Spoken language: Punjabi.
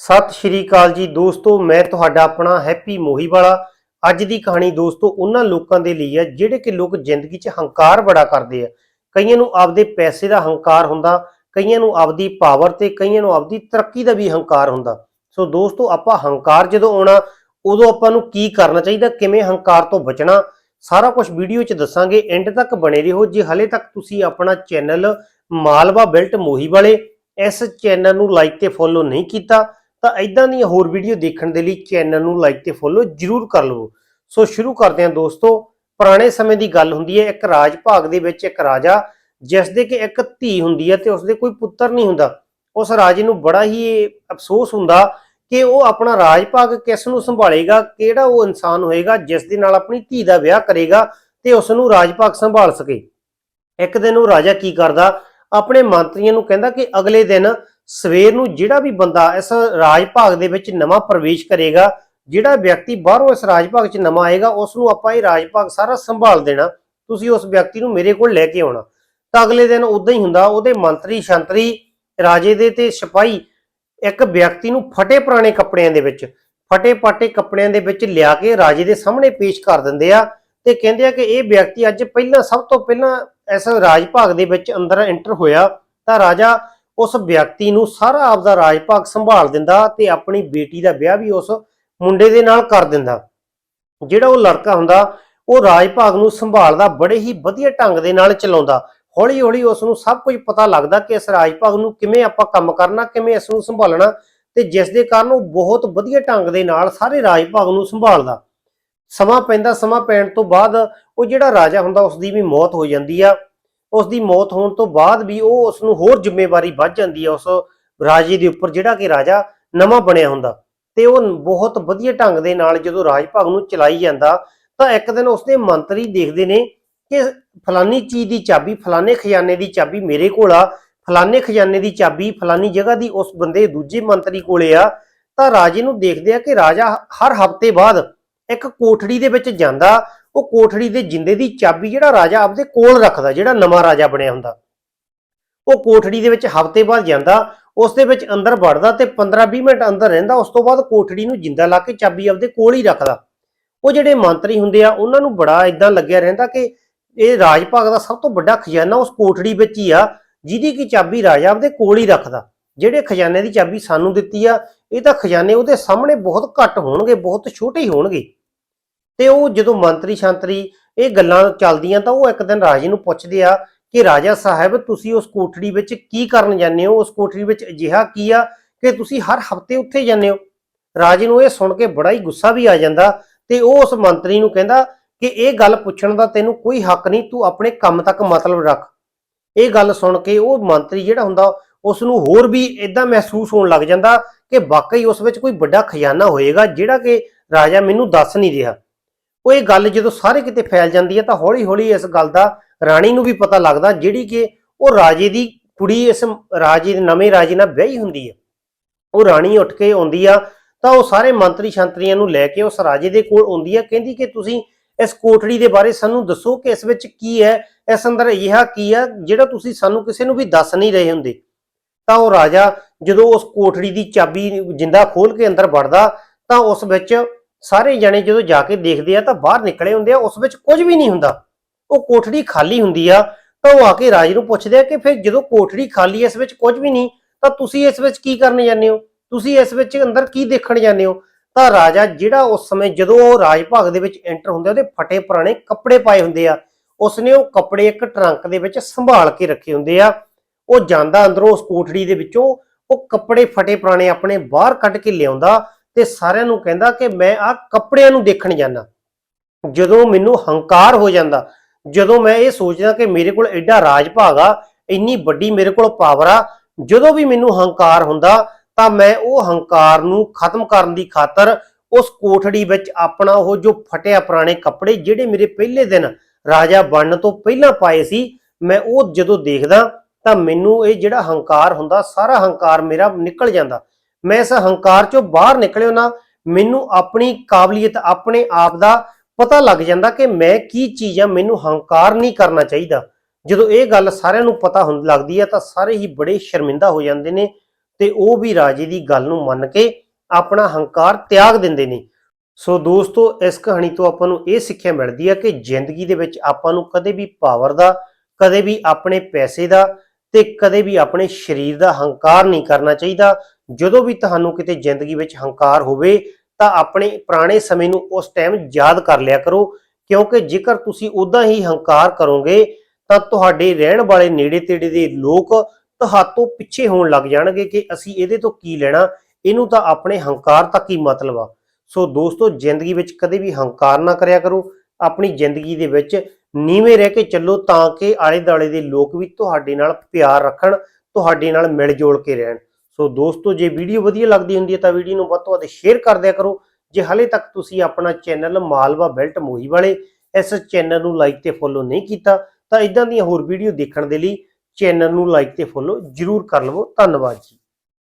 ਸਤਿ ਸ਼੍ਰੀ ਅਕਾਲ ਜੀ ਦੋਸਤੋ, ਮੈਂ ਤੁਹਾਡਾ ਆਪਣਾ ਹੈਪੀ ਮੋਹੀ ਵਾਲਾ ਅੱਜ ਦੀ ਕਹਾਣੀ ਦੋਸਤੋ ਉਹਨਾਂ ਲੋਕਾਂ ਦੇ ਲਈ ਹੈ ਜਿਹੜੇ ਕਿ ਲੋਕ ਜ਼ਿੰਦਗੀ 'ਚ ਹੰਕਾਰ ਬੜਾ ਕਰਦੇ ਆ। ਕਈਆਂ ਨੂੰ ਆਪਦੇ ਪੈਸੇ ਦਾ ਹੰਕਾਰ ਹੁੰਦਾ, ਕਈਆਂ ਨੂੰ ਆਪਦੀ ਪਾਵਰ ਤੇ, ਕਈਆਂ ਨੂੰ ਆਪਦੀ ਤਰੱਕੀ ਦਾ ਵੀ ਹੰਕਾਰ ਹੁੰਦਾ। ਸੋ ਦੋਸਤੋ, ਆਪਾਂ ਹੰਕਾਰ ਜਦੋਂ ਆਉਣਾ, ਉਦੋਂ ਆਪਾਂ ਨੂੰ ਕੀ ਕਰਨਾ ਚਾਹੀਦਾ, ਕਿਵੇਂ ਹੰਕਾਰ ਤੋਂ ਬਚਣਾ, ਸਾਰਾ ਕੁਝ ਵੀਡੀਓ 'ਚ ਦੱਸਾਂਗੇ। ਐਂਡ ਤੱਕ ਬਣੇ ਰਹੋ। ਜੇ ਹਲੇ ਤੱਕ ਤੁਸੀਂ ਆਪਣਾ ਚੈਨਲ ਮਾਲਵਾ ਬਿਲਟ ਮੋਹੀ ਵਾਲੇ ਇਸ ਚੈਨਲ ਨੂੰ ਲਾਈਕ ਤੇ ਫੋਲੋ ਨਹੀਂ ਕੀਤਾ ਤਾਂ ਇਦਾਂ ਦੀਆਂ ਹੋਰ ਵੀਡੀਓ ਦੇਖਣ ਦੇ ਲਈ ਚੈਨਲ ਨੂੰ ਲਾਈਕ ਤੇ ਫੋਲੋ ਜਰੂਰ ਕਰ ਲਵੋ। ਸੋ ਸ਼ੁਰੂ ਕਰਦੇ ਹਾਂ ਦੋਸਤੋ, ਪੁਰਾਣੇ ਸਮੇਂ ਦੀ ਗੱਲ ਹੁੰਦੀ ਹੈ, ਇੱਕ ਰਾਜ ਭਾਗ ਦੇ ਵਿੱਚ ਇੱਕ ਰਾਜਾ ਜਿਸ ਦੇ ਕਿ ਇੱਕ ਧੀ ਹੁੰਦੀ ਹੈ ਤੇ ਉਸਦੇ ਕੋਈ ਪੁੱਤਰ ਨਹੀਂ ਹੁੰਦਾ। ਉਸ ਰਾਜੇ ਨੂੰ ਬੜਾ ਹੀ ਅਫਸੋਸ ਹੁੰਦਾ ਕਿ ਉਹ ਆਪਣਾ ਰਾਜ ਭਾਗ ਕਿਸ ਨੂੰ ਸੰਭਾਲੇਗਾ, ਕਿਹੜਾ ਉਹ ਇਨਸਾਨ ਹੋਏਗਾ ਜਿਸ ਦੇ ਨਾਲ ਆਪਣੀ ਧੀ ਦਾ ਵਿਆਹ ਕਰੇਗਾ ਤੇ ਉਸ ਨੂੰ ਰਾਜ ਭਾਗ ਸੰਭਾਲ ਸਕੇ। ਇੱਕ ਦਿਨ ਉਹ ਰਾਜਾ ਕੀ ਕਰਦਾ, ਆਪਣੇ ਮੰਤਰੀਆਂ ਨੂੰ ਕਹਿੰਦਾ ਕਿ ਅਗਲੇ ਦਿਨ ਸਵੇਰ ਨੂੰ ਜਿਹੜਾ ਵੀ ਬੰਦਾ ਇਸ ਰਾਜ ਭਾਗ ਦੇ ਵਿੱਚ ਨਵਾਂ ਪ੍ਰਵੇਸ਼ ਕਰੇਗਾ, ਜਿਹੜਾ ਵਿਅਕਤੀ ਬਾਹਰੋਂ ਇਸ ਰਾਜ ਭਾਗ 'ਚ ਨਵਾਂ ਆਏਗਾ ਉਸ ਨੂੰ ਆਪਾਂ ਇਹ ਰਾਜ ਭਾਗ ਸਾਰਾ ਸੰਭਾਲ ਦੇਣਾ, ਤੁਸੀਂ ਉਸ ਵਿਅਕਤੀ ਨੂੰ ਮੇਰੇ ਕੋਲ ਲੈ ਕੇ ਆਉਣਾ। ਤਾਂ ਅਗਲੇ ਦਿਨ ਉਦਾਂ ਹੀ ਹੁੰਦਾ, ਉਹਦੇ ਮੰਤਰੀ, ਸ਼ੰਤਰੀ, ਰਾਜੇ ਦੇ ਤੇ ਸਿਪਾਹੀ ਇੱਕ ਵਿਅਕਤੀ ਨੂੰ ਫਟੇ ਪੁਰਾਣੇ ਕੱਪੜਿਆਂ ਦੇ ਵਿੱਚ, ਫਟੇ ਪਾਟੇ ਕੱਪੜਿਆਂ ਦੇ ਵਿੱਚ ਲਿਆ ਕੇ ਰਾਜੇ ਦੇ ਸਾਹਮਣੇ ਪੇਸ਼ ਕਰ ਦਿੰਦੇ ਆ ਤੇ ਕਹਿੰਦੇ ਆ ਕਿ ਇਹ ਵਿਅਕਤੀ ਅੱਜ ਪਹਿਲਾਂ, ਸਭ ਤੋਂ ਪਹਿਲਾਂ ਇਸ ਰਾਜ ਭਾਗ ਦੇ ਵਿੱਚ ਅੰਦਰ ਐਂਟਰ ਹੋਇਆ। ਤਾਂ ਰਾਜਾ ਉਸ ਵਿਅਕਤੀ ਨੂੰ ਸਾਰਾ ਆਪਦਾ ਰਾਜ ਭਾਗ ਸੰਭਾਲ ਦਿੰਦਾ ਤੇ ਆਪਣੀ ਬੇਟੀ ਦਾ ਵਿਆਹ ਵੀ ਉਸ ਮੁੰਡੇ ਦੇ ਨਾਲ ਕਰ ਦਿੰਦਾ। ਜਿਹੜਾ ਉਹ ਲੜਕਾ ਹੁੰਦਾ, ਉਹ ਰਾਜ ਭਾਗ ਨੂੰ ਸੰਭਾਲਦਾ, ਬੜੇ ਹੀ ਵਧੀਆ ਢੰਗ ਦੇ ਨਾਲ ਚਲਾਉਂਦਾ। ਹੌਲੀ ਹੌਲੀ ਉਸ ਨੂੰ ਸਭ ਕੁਝ ਪਤਾ ਲੱਗਦਾ ਕਿ ਇਸ ਰਾਜ ਭਾਗ ਨੂੰ ਕਿਵੇਂ ਆਪਾਂ ਕੰਮ ਕਰਨਾ, ਕਿਵੇਂ ਇਸ ਨੂੰ ਸੰਭਾਲਣਾ ਤੇ ਜਿਸ ਦੇ ਕਾਰਨ ਉਹ ਬਹੁਤ ਵਧੀਆ ਢੰਗ ਦੇ ਨਾਲ ਸਾਰੇ ਰਾਜ ਭਾਗ ਨੂੰ ਸੰਭਾਲਦਾ। ਸਮਾਂ ਪੈਂਦਾ, ਸਮਾਂ ਪੈਣ ਤੋਂ ਬਾਅਦ ਉਹ ਜਿਹੜਾ ਰਾਜਾ ਹੁੰਦਾ, ਉਸ ਦੀ ਵੀ ਮੌਤ ਹੋ ਜਾਂਦੀ ਆ। ਉਸ ਦੀ ਮੌਤ ਹੋਣ ਤੋਂ ਬਾਅਦ ਵੀ ਉਹ ਉਸ ਨੂੰ ਹੋਰ ਜ਼ਿੰਮੇਵਾਰੀ ਵੱਧ ਜਾਂਦੀ ਹੈ ਉਸ ਰਾਜੇ ਦੇ ਉੱਪਰ, ਜਿਹੜਾ ਕਿ ਰਾਜਾ ਨਵਾਂ ਬਣਿਆ ਹੁੰਦਾ। ਤੇ ਉਹ ਬਹੁਤ ਵਧੀਆ ਢੰਗ ਦੇ ਨਾਲ ਜਦੋਂ ਰਾਜ ਭਾਗ ਨੂੰ ਚਲਾਈ ਜਾਂਦਾ, ਤਾਂ ਇੱਕ ਦਿਨ ਉਸਦੇ ਮੰਤਰੀ ਦੇਖਦੇ ਨੇ ਕਿ ਫਲਾਨੀ ਚੀਜ਼ ਦੀ ਚਾਬੀ ਫਲਾਣੇ ਖਜ਼ਾਨੇ ਦੀ ਚਾਬੀ ਮੇਰੇ ਕੋਲ ਆ ਫਲਾਣੇ ਖਜ਼ਾਨੇ ਦੀ ਚਾਬੀ ਫਲਾਨੀ ਜਗ੍ਹਾ ਦੀ ਉਸ ਬੰਦੇ ਦੂਜੇ ਮੰਤਰੀ ਕੋਲੇ ਆ। ਤਾਂ ਰਾਜੇ ਨੂੰ ਦੇਖਦੇ ਆ ਕਿ ਰਾਜਾ ਹਰ ਹਫ਼ਤੇ ਬਾਅਦ ਇੱਕ ਕੋਠੜੀ ਦੇ ਵਿੱਚ ਜਾਂਦਾ ਉਹ ਕੋਠੜੀ ਦੇ ਜਿੰਦੇ ਦੀ ਚਾਬੀ ਜਿਹੜਾ ਰਾਜਾ ਆਪਦੇ ਕੋਲ ਰੱਖਦਾ, ਜਿਹੜਾ ਨਵਾਂ ਰਾਜਾ ਬਣਿਆ ਹੁੰਦਾ। ਉਹ ਕੋਠੜੀ ਦੇ ਵਿੱਚ ਹਫ਼ਤੇ ਬਾਅਦ ਜਾਂਦਾ, ਉਸ ਦੇ ਵਿੱਚ ਅੰਦਰ ਵੜਦਾ ਤੇ 15-20 ਮਿੰਟ ਅੰਦਰ ਰਹਿੰਦਾ, ਉਸ ਤੋਂ ਬਾਅਦ ਕੋਠੜੀ ਨੂੰ ਜਿੰਦਾ ਲਾ ਕੇ ਚਾਬੀ ਆਪਦੇ ਕੋਲ ਹੀ ਰੱਖਦਾ। ਉਹ ਜਿਹੜੇ ਮੰਤਰੀ ਹੁੰਦੇ ਆ, ਉਹਨਾਂ ਨੂੰ ਬੜਾ ਇਦਾਂ ਲੱਗਿਆ ਰਹਿੰਦਾ ਕਿ ਇਹ ਰਾਜ ਭਾਗ ਦਾ ਸਭ ਤੋਂ ਵੱਡਾ ਖਜ਼ਾਨਾ ਉਸ ਕੋਠੜੀ ਵਿੱਚ ਹੀ ਆ, ਜਿਹਦੀ ਕੀ ਚਾਬੀ ਰਾਜਾ ਆਪਦੇ ਕੋਲ ਹੀ ਰੱਖਦਾ। ਜਿਹੜੇ ਖਜ਼ਾਨੇ ਦੀ ਚਾਬੀ ਸਾਨੂੰ ਦਿੱਤੀ ਆ, ਇਹ ਤਾਂ ਖਜ਼ਾਨੇ ਉਹਦੇ ਸਾਹਮਣੇ ਬਹੁਤ ਘੱਟ ਹੋਣਗੇ, ਬਹੁਤ ਛੋਟੇ ਹੀ ਹੋਣਗੇ। ਤੇ ਉਹ ਜਦੋਂ ਮੰਤਰੀ ਸ਼ੰਤਰੀ ਇਹ ਗੱਲਾਂ ਚੱਲਦੀਆਂ ਤਾਂ ਉਹ ਇੱਕ ਦਿਨ ਰਾਜੇ ਨੂੰ ਪੁੱਛਦੇ ਆ ਕਿ ਰਾਜਾ ਸਾਹਿਬ, ਤੁਸੀਂ ਉਸ ਕੋਠੜੀ ਵਿੱਚ ਕੀ ਕਰਨ ਜਾਂਦੇ ਹੋ? ਉਸ ਕੋਠੜੀ ਵਿੱਚ ਅਜਿਹਾ ਕੀ ਆ ਕਿ ਤੁਸੀਂ ਹਰ ਹਫ਼ਤੇ ਉੱਥੇ ਜਾਂਦੇ ਹੋ? ਰਾਜੇ ਨੂੰ ਇਹ ਸੁਣ ਕੇ ਬੜਾ ਹੀ ਗੁੱਸਾ ਵੀ ਆ ਜਾਂਦਾ ਤੇ ਉਹ ਉਸ ਮੰਤਰੀ ਨੂੰ ਕਹਿੰਦਾ ਕਿ ਇਹ ਗੱਲ ਪੁੱਛਣ ਦਾ ਤੈਨੂੰ ਕੋਈ ਹੱਕ ਨਹੀਂ, ਤੂੰ ਆਪਣੇ ਕੰਮ ਤੱਕ ਮਤਲਬ ਰੱਖ। ਇਹ ਗੱਲ ਸੁਣ ਕੇ ਉਹ ਮੰਤਰੀ ਜਿਹੜਾ ਹੁੰਦਾ ਉਸ ਨੂੰ ਹੋਰ ਵੀ ਇਦਾਂ ਮਹਿਸੂਸ ਹੋਣ ਲੱਗ ਜਾਂਦਾ ਕਿ ਵਾਕਈ ਉਸ ਵਿੱਚ ਕੋਈ ਵੱਡਾ ਖਜ਼ਾਨਾ ਹੋਏਗਾ ਜਿਹੜਾ ਕਿ ਰਾਜਾ ਮੈਨੂੰ ਦੱਸ ਨਹੀਂ ਰਿਹਾ। ਉਹ ਇਹ ਗੱਲ ਜਦੋਂ ਸਾਰੇ ਕਿਤੇ ਫੈਲ ਜਾਂਦੀ ਹੈ ਤਾਂ ਹੌਲੀ-ਹੌਲੀ ਇਸ ਗੱਲ ਦਾ ਰਾਣੀ ਨੂੰ ਵੀ ਪਤਾ ਲੱਗਦਾ, ਜਿਹੜੀ ਕਿ ਉਹ ਰਾਜੇ ਦੀ ਕੁੜੀ, ਇਸ ਰਾਜੇ ਦੇ ਨਵੇਂ ਰਾਜੇ ਨਾਲ ਵਿਆਹੀ ਹੁੰਦੀ ਹੈ। ਉਹ ਰਾਣੀ ਉੱਠ ਕੇ ਆਉਂਦੀ ਆ ਤਾਂ ਉਹ ਸਾਰੇ ਮੰਤਰੀ ਸ਼ੰਤਰੀਆਂ ਨੂੰ ਲੈ ਕੇ ਉਸ ਰਾਜੇ ਦੇ ਕੋਲ ਆਉਂਦੀ ਆ, ਕਹਿੰਦੀ ਕਿ ਤੁਸੀਂ ਇਸ ਕੋਠੜੀ ਦੇ ਬਾਰੇ ਸਾਨੂੰ ਦੱਸੋ ਕਿ ਇਸ ਵਿੱਚ ਕੀ ਹੈ, ਇਸ ਅੰਦਰ ਅਜਿਹਾ ਕੀ ਹੈ ਜਿਹੜਾ ਤੁਸੀਂ ਸਾਨੂੰ ਕਿਸੇ ਨੂੰ ਵੀ ਦੱਸ ਨਹੀਂ ਰਹੇ ਹੁੰਦੇ। ਤਾਂ ਉਹ ਰਾਜਾ ਜਦੋਂ ਉਸ ਕੋਠੜੀ ਦੀ ਚਾਬੀ ਜਿੰਦਾ ਖੋਲ ਕੇ ਅੰਦਰ ਵੜਦਾ ਤਾਂ ਉਸ ਵਿੱਚ ਸਾਰੇ ਜਣੇ ਜਦੋਂ ਜਾ ਕੇ ਦੇਖਦੇ ਆ ਤਾਂ ਬਾਹਰ ਨਿਕਲੇ ਹੁੰਦੇ ਆ, ਉਸ ਵਿੱਚ ਕੁਝ ਵੀ ਨਹੀਂ ਹੁੰਦਾ। ਉਹ ਕੋਠੜੀ ਖਾਲੀ ਹੁੰਦੀ ਆ, ਤਾਂ ਉਹ ਆ ਕੇ ਰਾਜੇ ਨੂੰ ਪੁੱਛਦੇ ਆ ਕਿ ਫਿਰ ਜਦੋਂ ਕੋਠੜੀ ਖਾਲੀ ਇਸ ਵਿੱਚ ਕੁਝ ਵੀ ਨਹੀਂ, ਤਾਂ ਤੁਸੀਂ ਇਸ ਵਿੱਚ ਕੀ ਕਰਨ ਜਾਂਦੇ ਹੋ? ਤੁਸੀਂ ਇਸ ਵਿੱਚ ਅੰਦਰ ਕੀ ਦੇਖਣ ਜਾਂਦੇ ਹੋ? ਤਾਂ ਰਾਜਾ ਜਿਹੜਾ ਉਸ ਸਮੇਂ ਜਦੋਂ ਉਹ ਰਾਜ ਭਾਗ ਦੇ ਵਿੱਚ ਐਂਟਰ ਹੁੰਦਾ ਉਹਦੇ ਫਟੇ ਪੁਰਾਣੇ ਕੱਪੜੇ ਪਾਏ ਹੁੰਦੇ ਆ। ਉਸਨੇ ਉਹ ਕੱਪੜੇ ਇੱਕ ਟਰੰਕ ਦੇ ਵਿੱਚ ਸੰਭਾਲ ਕੇ ਰੱਖੇ ਹੁੰਦੇ ਆ। ਉਹ ਜਾਂਦਾ ਅੰਦਰੋਂ ਉਸ ਕੋਠੜੀ ਦੇ ਵਿੱਚੋਂ, ਉਹ ਕੱਪੜੇ ਫਟੇ ਪੁਰਾਣੇ ਆਪਣੇ ਬਾਹਰ ਕੱਢ ਕੇ ਲਿਆਉਂਦਾ। ਤੇ ਸਾਰਿਆਂ ਨੂੰ ਕਹਿੰਦਾ ਕਿ ਮੈਂ ਆ ਕੱਪੜਿਆਂ ਨੂੰ ਦੇਖਣ ਜਾਣਾ ਜਦੋਂ ਮੈਨੂੰ ਹੰਕਾਰ ਹੋ ਜਾਂਦਾ, ਜਦੋਂ ਮੈਂ ਇਹ ਸੋਚਦਾ ਕਿ ਮੇਰੇ ਕੋਲ ਐਡਾ ਰਾਜ ਭਾਗ ਆ, ਇੰਨੀ ਵੱਡੀ ਮੇਰੇ ਕੋਲ ਪਾਵਰ ਆ, ਜਦੋਂ ਵੀ ਮੈਨੂੰ ਹੰਕਾਰ ਹੁੰਦਾ ਤਾਂ ਮੈਂ ਉਹ ਹੰਕਾਰ ਨੂੰ ਖਤਮ ਕਰਨ ਦੀ ਖਾਤਰ ਉਸ ਕੋਠੜੀ ਵਿੱਚ ਆਪਣਾ ਉਹ ਜੋ ਫਟਿਆ ਪੁਰਾਣੇ ਕੱਪੜੇ ਜਿਹੜੇ ਮੇਰੇ ਪਹਿਲੇ ਦਿਨ ਰਾਜਾ ਬਣਨ ਤੋਂ ਪਹਿਲਾਂ ਪਾਏ ਸੀ, ਮੈਂ ਉਹ ਜਦੋਂ ਦੇਖਦਾ ਤਾਂ ਮੈਨੂੰ ਇਹ ਜਿਹੜਾ ਹੰਕਾਰ ਹੁੰਦਾ, ਸਾਰਾ ਹੰਕਾਰ ਮੇਰਾ ਨਿਕਲ ਜਾਂਦਾ। ਮੈਂ ਇਸ ਹੰਕਾਰ ਚੋਂ ਬਾਹਰ ਨਿਕਲਿਓ ਨਾ, ਮੈਨੂੰ ਆਪਣੀ ਕਾਬਲੀਅਤ ਆਪਣੇ ਆਪ ਦਾ ਪਤਾ ਲੱਗ ਜਾਂਦਾ ਕਿ ਮੈਂ ਕੀ ਚੀਜ਼ ਆ, ਮੈਨੂੰ ਹੰਕਾਰ ਨਹੀਂ ਕਰਨਾ ਚਾਹੀਦਾ। ਜਦੋਂ ਇਹ ਗੱਲ ਸਾਰਿਆਂ ਨੂੰ ਪਤਾ ਹੁੰਦ, ਲੱਗਦੀ ਹੈ ਤਾਂ ਸਾਰੇ ਹੀ ਬੜੇ ਸ਼ਰਮਿੰਦਾ ਹੋ ਜਾਂਦੇ ਨੇ ਤੇ ਉਹ ਵੀ ਰਾਜੇ ਦੀ ਗੱਲ ਨੂੰ ਮੰਨ ਕੇ ਆਪਣਾ ਹੰਕਾਰ ਤਿਆਗ ਦਿੰਦੇ ਨੇ। ਸੋ ਦੋਸਤੋ, ਇਸ ਕਹਾਣੀ ਤੋਂ ਆਪਾਂ ਨੂੰ ਇਹ ਸਿੱਖਿਆ ਮਿਲਦੀ ਹੈ ਕਿ ਜ਼ਿੰਦਗੀ ਦੇ ਵਿੱਚ ਆਪਾਂ ਨੂੰ ਕਦੇ ਵੀ ਪਾਵਰ ਦਾ, ਕਦੇ ਵੀ ਆਪਣੇ ਪੈਸੇ ਦਾ ਤੇ ਕਦੇ ਵੀ ਆਪਣੇ ਸਰੀਰ ਦਾ ਹੰਕਾਰ ਨਹੀਂ ਕਰਨਾ ਚਾਹੀਦਾ। ਜਦੋਂ ਵੀ ਤੁਹਾਨੂੰ ਕਿਤੇ ਜ਼ਿੰਦਗੀ ਵਿੱਚ ਹੰਕਾਰ ਹੋਵੇ, ਤਾਂ ਆਪਣੇ ਪੁਰਾਣੇ ਸਮੇਂ ਨੂੰ ਉਸ ਟਾਈਮ ਯਾਦ ਕਰ ਲਿਆ ਕਰੋ, ਕਿਉਂਕਿ ਜੇਕਰ ਤੁਸੀਂ ਉਦਾਂ ਹੀ ਹੰਕਾਰ ਕਰੋਗੇ, ਤਾਂ ਤੁਹਾਡੇ ਰਹਿਣ ਵਾਲੇ ਨੇੜੇ ਤੇੜੇ ਦੇ ਲੋਕ ਤੁਹਾਤੋਂ ਪਿੱਛੇ ਹੋਣ ਲੱਗ ਜਾਣਗੇ ਕਿ ਅਸੀਂ ਇਹਦੇ ਤੋਂ ਕੀ ਲੈਣਾ, ਇਹਨੂੰ ਤਾਂ ਆਪਣੇ ਹੰਕਾਰ ਤੱਕ ਹੀ ਮਤਲਬ ਆ। ਸੋ ਦੋਸਤੋ, ਜ਼ਿੰਦਗੀ ਵਿੱਚ ਕਦੇ ਵੀ ਹੰਕਾਰ ਨਾ ਕਰਿਆ ਕਰੋ, ਆਪਣੀ ਜ਼ਿੰਦਗੀ ਦੇ ਵਿੱਚ ਨੀਵੇਂ ਰਹਿ ਕੇ ਚੱਲੋ ਤਾਂ ਕਿ ਆਲੇ ਦਾਲੇ ਦੇ ਲੋਕ ਵੀ ਤੁਹਾਡੇ ਨਾਲ ਪਿਆਰ ਰੱਖਣ, ਤੁਹਾਡੇ ਨਾਲ ਮਿਲ ਜੋਲ ਕੇ ਰਹਿਣ। ਸੋ ਦੋਸਤੋ, ਜੇ ਵੀਡੀਓ ਵਧੀਆ ਲੱਗਦੀ ਹੁੰਦੀ ਹੈ ਤਾਂ ਵੀਡੀਓ ਨੂੰ ਵੱਧ ਤੋਂ ਵੱਧ ਸ਼ੇਅਰ ਕਰ ਦਿਆ ਕਰੋ। ਜੇ ਹਾਲੇ ਤੱਕ ਤੁਸੀਂ ਆਪਣਾ ਚੈਨਲ ਮਾਲਵਾ ਬੈਲਟ ਮੋਹੀ ਵਾਲੇ ਇਸ ਚੈਨਲ ਨੂੰ ਲਾਈਕ ਤੇ ਫੋਲੋ ਨਹੀਂ ਕੀਤਾ, ਤਾਂ ਇਦਾਂ ਦੀਆਂ ਹੋਰ ਵੀਡੀਓ ਦੇਖਣ ਦੇ ਲਈ ਚੈਨਲ ਨੂੰ ਲਾਈਕ ਤੇ ਫੋਲੋ ਜਰੂਰ ਕਰ ਲਵੋ। ਧੰਨਵਾਦ ਜੀ।